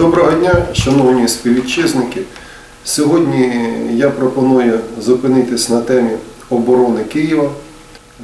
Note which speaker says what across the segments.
Speaker 1: Доброго дня, шановні співвітчизники. Сьогодні я пропоную зупинитись на темі оборони Києва,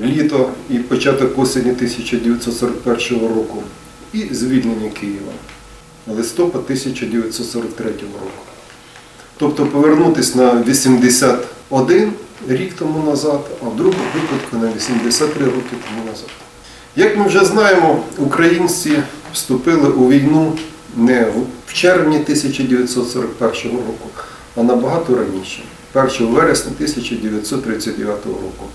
Speaker 1: літо і початок осені 1941 року і звільнення Києва, листопад 1943 року. Тобто повернутися на 81 рік тому назад, а в другому випадку на 83 роки тому назад. Як ми вже знаємо, українці вступили у війну не в червні 1941 року, а набагато раніше, 1 вересня 1939 року,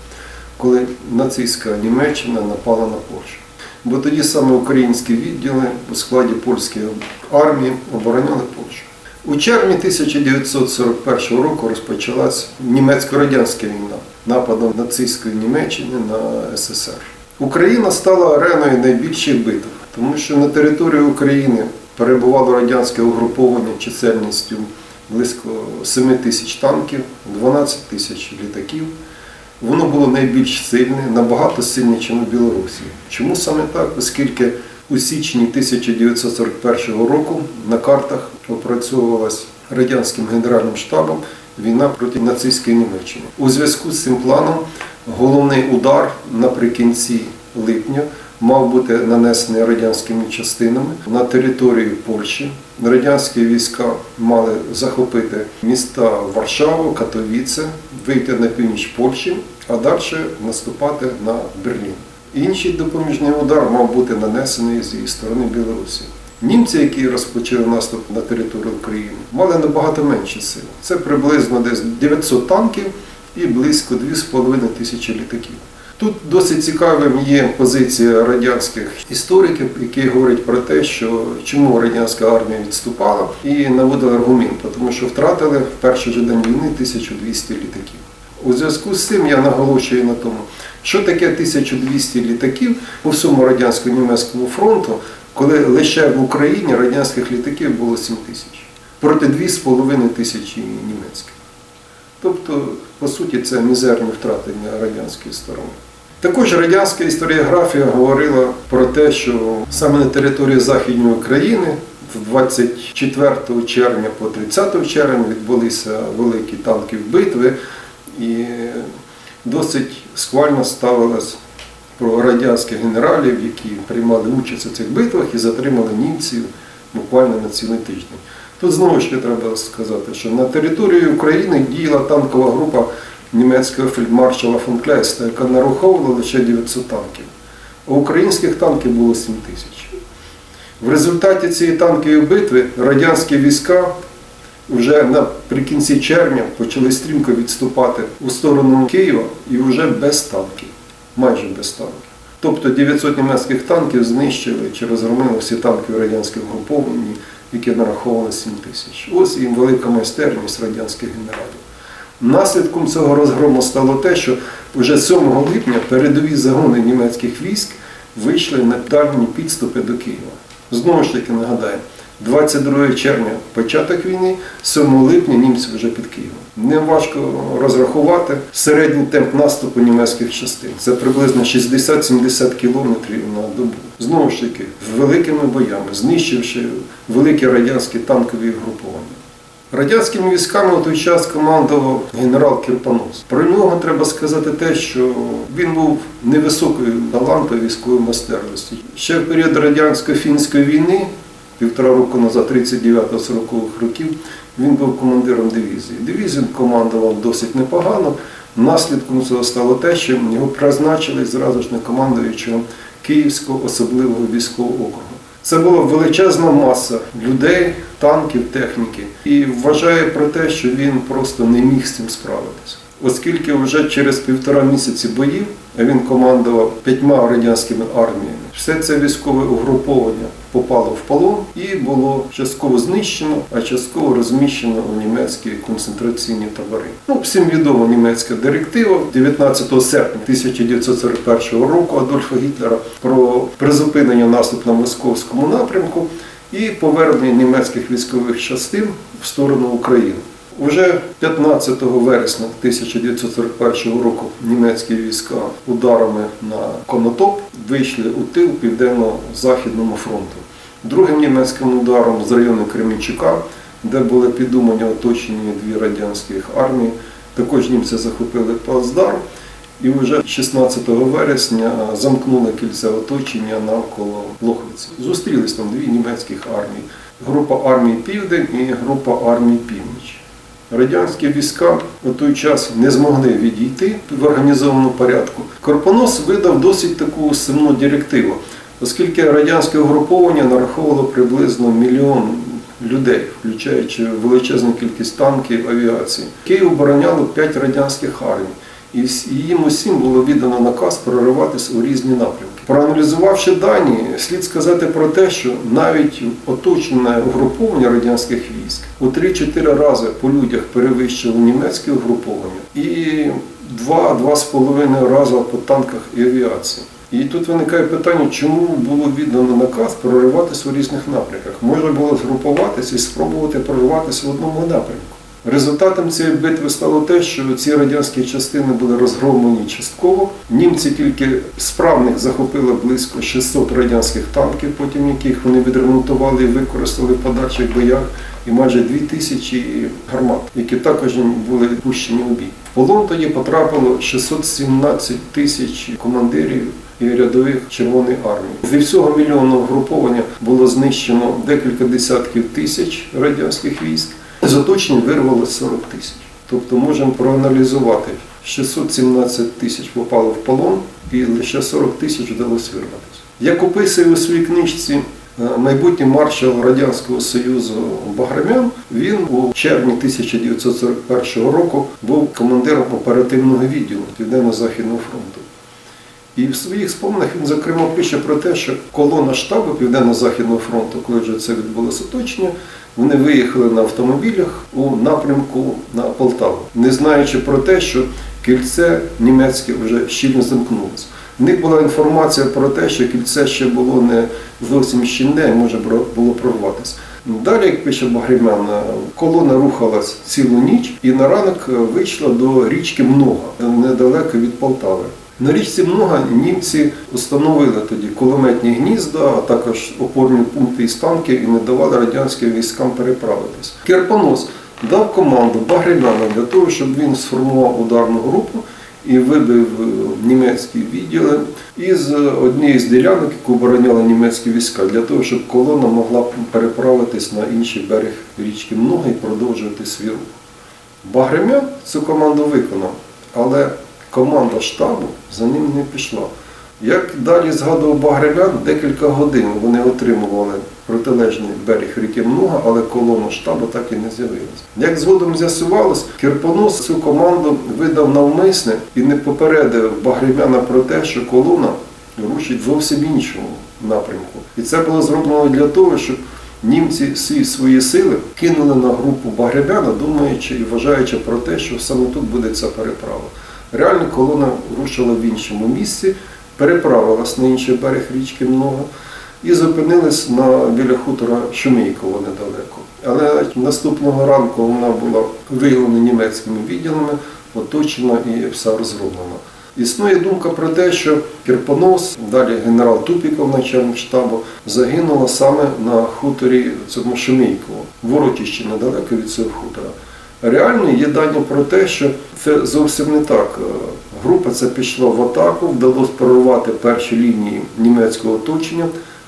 Speaker 1: коли нацистська Німеччина напала на Польщу. Бо тоді саме українські відділи у складі польської армії обороняли Польщу. У червні 1941 року розпочалась німецько-радянська війна нападом нацистської Німеччини на СССР. Україна стала ареною найбільших битв, тому що на території України перебувало радянське угруповання чисельністю близько 7 тисяч танків, 12 тисяч літаків. Воно було найбільш сильне, набагато сильніше, ніж у Білорусі. Чому саме так? Оскільки у січні 1941 року на картах опрацьовувалась радянським генеральним штабом війна проти нацистської Німеччини. У зв'язку з цим планом головний удар наприкінці липня мав бути нанесений радянськими частинами на територію Польщі. Радянські війська мали захопити міста Варшаву, Катовіце, вийти на північ Польщі, а далі наступати на Берлін. Інший допоміжний удар мав бути нанесений зі сторони Білорусі. Німці, які розпочали наступ на територію України, мали набагато менші сили. Це приблизно десь 900 танків і близько 2,5 тисячі літаків. Тут досить цікавим є позиція радянських істориків, які говорять про те, що чому радянська армія відступала, і наводили аргумент, тому що втратили в перший же день війни 1200 літаків. У зв'язку з цим я наголошую на тому, що таке 1200 літаків по всьому радянсько-німецькому фронту, коли лише в Україні радянських літаків було 7 тисяч проти 2,5 тисячі німецьких. Тобто, по суті, це мізерні втрати для радянської сторони. Також радянська історіографія говорила про те, що саме на території Західної України з 24 червня по 30 червня відбулися великі танкові битви, і досить схвально ставилось про радянських генералів, які приймали участь у цих битвах і затримали німців буквально на цілий тиждень. Тут знову таки треба сказати, що на території України діяла танкова група німецького фельдмаршала фон Кляйста, яка нараховувала лише 900 танків. А українських танків було 7 тисяч. В результаті цієї танкової битви радянські війська вже наприкінці червня почали стрімко відступати у сторону Києва і вже без танків, майже без танків. Тобто 900 німецьких танків знищили чи розгромили всі танки радянських груповані, які нараховували 7 тисяч. Ось їм велика майстерність радянських генералів. Наслідком цього розгрому стало те, що вже 7 липня передові загони німецьких військ вийшли на дальні підступи до Києва. Знову ж таки нагадаємо, 22 червня початок війни, 7 липня німці вже під Києвом. Не важко розрахувати середній темп наступу німецьких частин. Це приблизно 60-70 кілометрів на добу. Знову ж таки, великими боями, знищивши великі радянські танкові групування. Радянськими військами у той час командував генерал Кірпанос. Про нього треба сказати те, що він був невисокою талантою військової майстерності. Ще в період радянсько-фінської війни, півтора року назад, 39-40-х років, він був командиром дивізії. Дивізію командував досить непогано. Наслідком цього стало те, що його призначили зразу ж на командуючого Київського особливого військового округу. Це була величезна маса людей, танків, техніки. І вважає про те, що він просто не міг з цим справитися. Оскільки вже через півтора місяці боїв він командував п'ятьма радянськими арміями, все це військове угруповання попало в полон і було частково знищено, а частково розміщено у німецькі концентраційні табори. Ну, всім відома німецька директива 19 серпня 1941 року Адольфа Гітлера про призупинення наступу на московському напрямку і повернення німецьких військових частин в сторону України. Уже 15 вересня 1941 року німецькі війська ударами на Конотоп вийшли у тил Південно-Західному фронту. Другим німецьким ударом з району Кременчука, де були підумані оточені дві радянських армії, також німці захопили плацдарм. І вже 16 вересня замкнули кільце оточення навколо Лохвиці. Зустрілись там дві німецьких армії: група армій Південь і група армій Північ. Радянські війська у той час не змогли відійти в організованому порядку. Корпонос видав досить таку сумну директиву, оскільки радянське угруповання нараховувало приблизно мільйон людей, включаючи величезну кількість танків, авіації. Київ обороняло п'ять радянських армій. І їм усім було віддано наказ прориватися у різні напрямки. Проаналізувавши дані, слід сказати про те, що навіть оточене угруповання радянських військ у 3-4 рази по людях перевищило німецьке угруповання і 2-2,5 рази по танках і авіації. І тут виникає питання, чому було віддано наказ прориватися у різних напрямках. Можна було згрупуватися і спробувати прориватися в одному напрямку. Результатом цієї битви стало те, що ці радянські частини були розгромлені частково. Німці тільки справних захопили близько 600 радянських танків, потім яких вони відремонтували і використали в подальших боях, і майже 2000 гармат, які також були пущені у бій. В полон тоді потрапило 617 тисяч командирів і рядових Червоної армії. Зі всього мільйонного груповання було знищено декілька десятків тисяч радянських військ. З оточень вирвалося 40 тисяч. Тобто можемо проаналізувати, 617 тисяч попало в полон і лише 40 тисяч вдалося вирватися. Як описує у своїй книжці е, майбутній маршал Радянського Союзу Баграмян, він у червні 1941 року був командиром оперативного відділу Південно-Західного фронту. І в своїх споминах він, зокрема, пише про те, що колона штабу Південно-Західного фронту, коли вже це відбулося оточення, вони виїхали на автомобілях у напрямку на Полтаву, не знаючи про те, що кільце німецьке вже щільно замкнулося. В них була інформація про те, що кільце ще було не зовсім щільне, і може було прорватися. Далі, як пише Багрімян, колона рухалась цілу ніч і на ранок вийшла до річки Много, недалеко від Полтави. На річці Много німці встановили тоді кулеметні гнізда, а також опорні пункти із танків і не давали радянським військам переправитись. Керпонос дав команду Багрімяна для того, щоб він сформував ударну групу і вибив е, німецькі відділи із однієї з ділянок, яку обороняли німецькі війська, для того, щоб колона могла переправитись на інший берег річки Много і продовжувати свій рух. Багремян цю команду виконав, але команда штабу за ним не пішла. Як далі згадував Багремян, декілька годин вони отримували протилежний берег ріки Много, але колона штабу так і не з'явилася. Як згодом з'ясувалось, Кірпонос цю команду видав навмисне і не попередив Багремяна про те, що колона рушить зовсім іншому напрямку. І це було зроблено для того, щоб німці всі свої сили кинули на групу Багремяна, думаючи і вважаючи про те, що саме тут буде ця переправа. Реально колона рушила в іншому місці, переправилась на інший берег річки Много і зупинилась на, біля хутора Шумейково недалеко. Але наступного ранку вона була виявлена німецькими відділами, оточена і вся розроблена. Існує думка про те, що Кірпонос, далі генерал Тупіков, начальник штабу, загинула саме на хуторі цьому Шумейково, воротіще недалеко від цього хутора. Реально є дані про те, що це зовсім не так. Група ця пішла в атаку, вдалося прорвати перші лінії німецького оточення,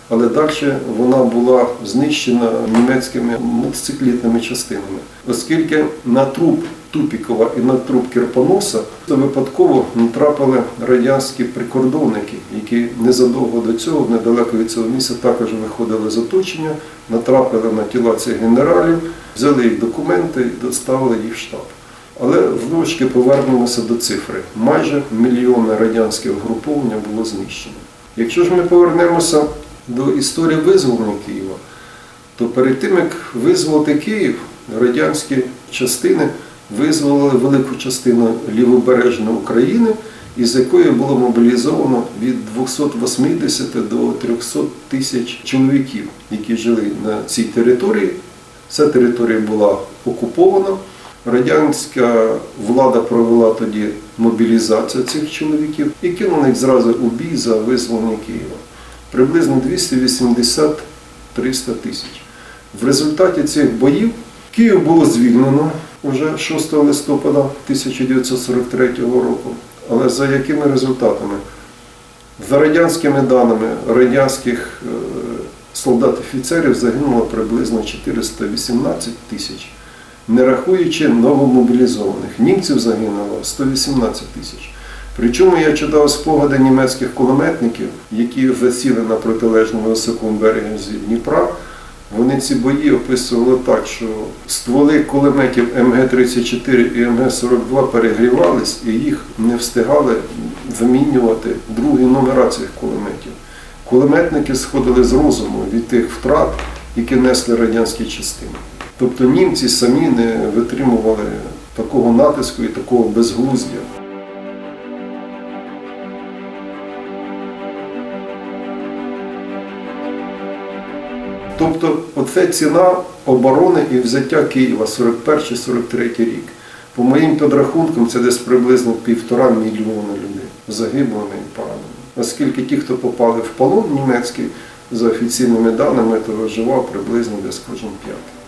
Speaker 1: але далі вона була знищена німецькими мотоциклітними частинами, оскільки на труп Тупікова і на труп Кірпоноса випадково натрапили радянські прикордонники, які незадовго до цього, недалеко від цього місця, також виходили з оточення, натрапили на тіла цих генералів, взяли їх документи і доставили їх в штаб. Але знову повернемося до цифри. Майже мільйони радянських угруповання було знищено. Якщо ж ми повернемося до історії визволення Києва, то перед тим, як визволити Київ, радянські частини визволили велику частину лівобережної України, із якої було мобілізовано від 280 до 300 тисяч чоловіків, які жили на цій території. Ця територія була окупована. Радянська влада провела тоді мобілізацію цих чоловіків і кинула їх зразу у бій за визволення Києва. Приблизно 280 300 тисяч. В результаті цих боїв Київ було звільнено вже 6 листопада 1943 року. Але за якими результатами? За радянськими даними радянських е, солдат-офіцерів загинуло приблизно 418 тисяч, не рахуючи новомобілізованих. Німців загинуло 118 тисяч. Причому я читав спогади німецьких кулеметників, які засіли на протилежному високому березі Дніпра. Вони ці бої описували так, що стволи кулеметів МГ-34 і МГ-42 перегрівались і їх не встигали замінювати другі номера цих кулеметів. Кулеметники сходили з розуму від тих втрат, які несли радянські частини. Тобто німці самі не витримували такого натиску і такого безглуздя. Тобто, оце ціна оборони і взяття Києва 41-43 рік. По моїм підрахункам, це десь приблизно півтора мільйона людей загиблими і пораненими. Оскільки ті, хто попали в полон німецький, за офіційними даними, то виживав приблизно десь кожен п'ятий.